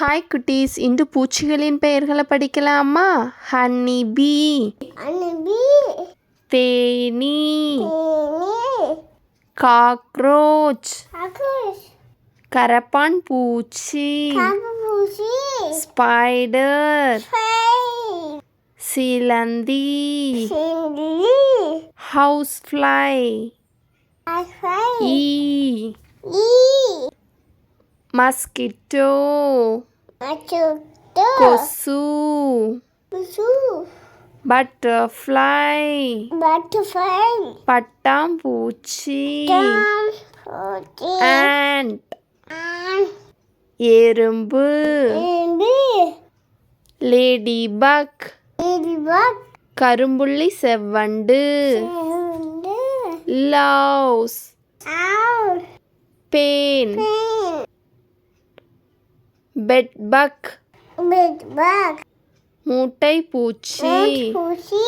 Hi குட்டீஸ். இன்று பூச்சிகளின் பெயர்களை படிக்கலாமா? Honey bee. தேனீ. காக்ரோச். கரப்பான் பூச்சி. ஸ்பைடர். சிலந்தி. House fly. ஈ. மஸ்கிட்டோ கொசு பட்டர்ஃப்ளை பட்டர்ஃப்ளை பட்டாம்பூச்சி டம் போட்டி ஆண்ட் எறும்பு லேடி பக் கரும்புள்ளி செவ்வண்டு லவ்ஸ் பேன் பெயின் பெட் பக் பெட்பக். மூட்டை பூச்சி பூசி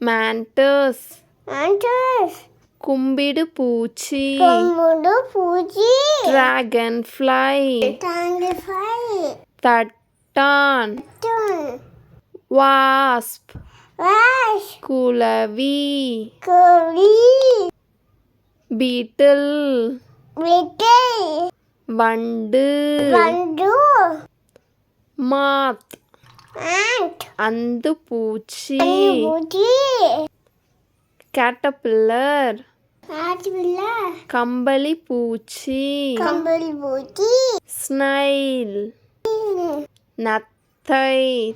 மேண்டஸ் ஆண்டஸ் கும்பிடு பூச்சி கொம்புடு பூச்சி டிராகன் ஃப்ளை தாண்டிஃபை தட்டான். துன் வாஸ்ப் வாஷ் குளவி. கோழி பீட்டில் விட்டை வண்டு. வண்டு. மாத். ஆண்ட். அந்து பூச்சி. பூச்சி. கேட்டபில்லர். கம்பளி பூச்சி. கம்பளி பூச்சி. ஸ்னைல். நத்தை.